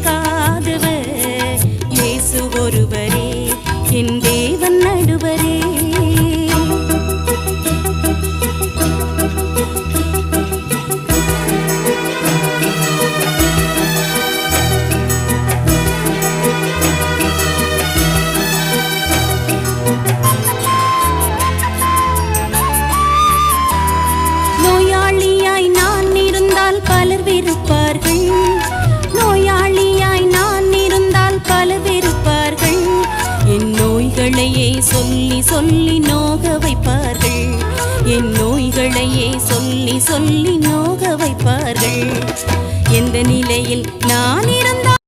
இருக்காதவர் நோய்களையே சொல்லி சொல்லி நோக வைப்பார்கள். என் நோய்களையே சொல்லி சொல்லி நோக வைப்பார்கள். எந்த நிலையில் நான் இருந்தால்